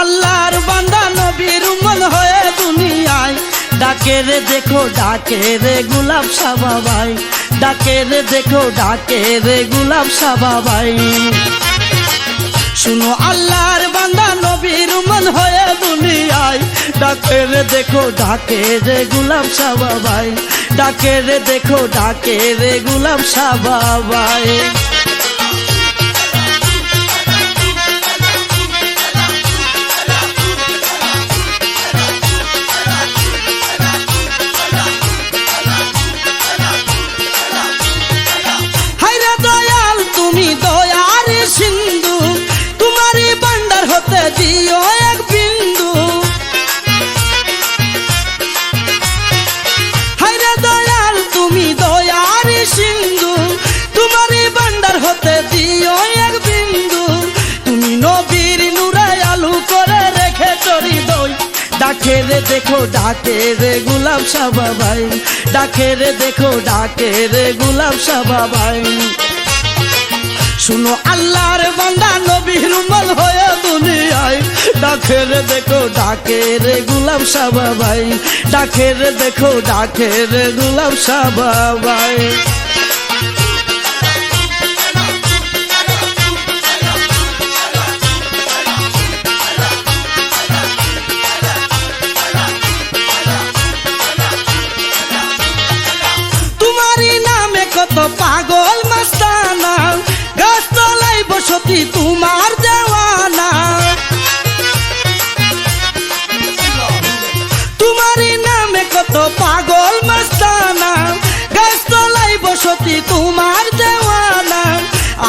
আল্লাহর বান্দা নবীর মন হয়ে দুনিয়ায়। ডাকে রে দেখো, ডাকে রে গুলাব সাবাবাই ডাকে রে দেখো, ডাকে রে গুলাব সাবাবাই শুনো, আল্লাহর বান্দা নবীর মন হয়ে দুনিয়ায়। ডাকে রে দেখো, ডাকে রে গুলাম সাবাবাই ডাকে রে দেখো, ডাকে রে গুলাম সাবাবাই দিও এক বিন্দু। হাইরে দয়াল, তুমি দয়ার সিন্ধু। তোমারই বান্ডার হতে দিও এক বিন্দু। তুমি নবীর নুরাই আলু করে রেখে দই ডাকে রে দেখো, ডাকে রে গুলাব সাবাবাই ডাকে রে দেখো, ডাকে রে গুলাব সাবাবাই শুনো আল্লাহর বান্দা ডাকে রে দেখো ডাকে রে গুলাব সাবাবাই। ডাকে রে দেখো ডাকে রে গুলাব সাবাবাই। তোমারই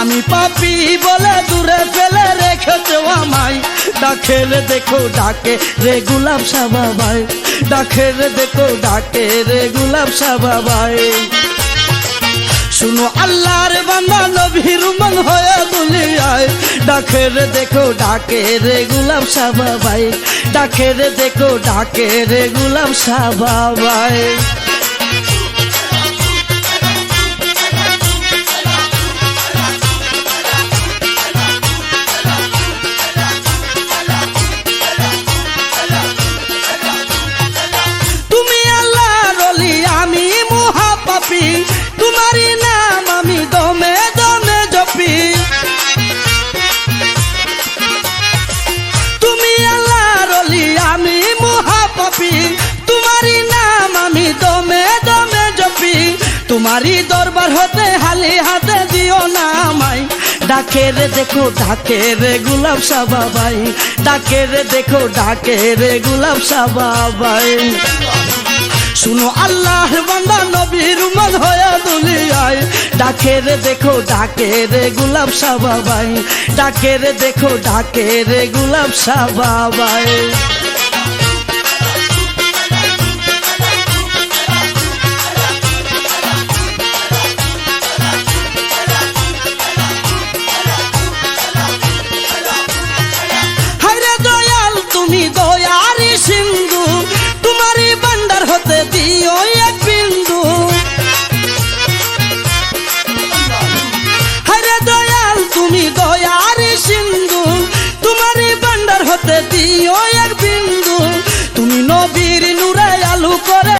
আমি পাপি বলে দূরে ফেলে রেখেছে আমায়। ডাকে রে দেখো ডাকে রে গুলাব সাবাবাই ডাকে রে দেখো ডাকে রে গুলাব সাবাবাই শুনো আল্লাহর বান্দা নবীর মন হয়ে দুলিয়ায় ডাকে রে দেখো ডাকে রে গুলাব সাবাবাই ডাকে রে দেখো ডাকে রে গুলাব সাবাবাই তোমারই দরবার হতে হালি হাতে দিও না আমায়। ডাকে রে দেখো ডাকে রে গুলাব সাবাবাই ডাকে রে দেখো ডাকে রে গুলাব সাবাবাই শুনো আল্লাহ বান্দা নবীর মন হয়ে দুলিয়ায় ডাকে রে দেখো ডাকে রে গুলাব সাবাবাই ডাকে রে দেখো ডাকে রে গুলাব সাবাবাই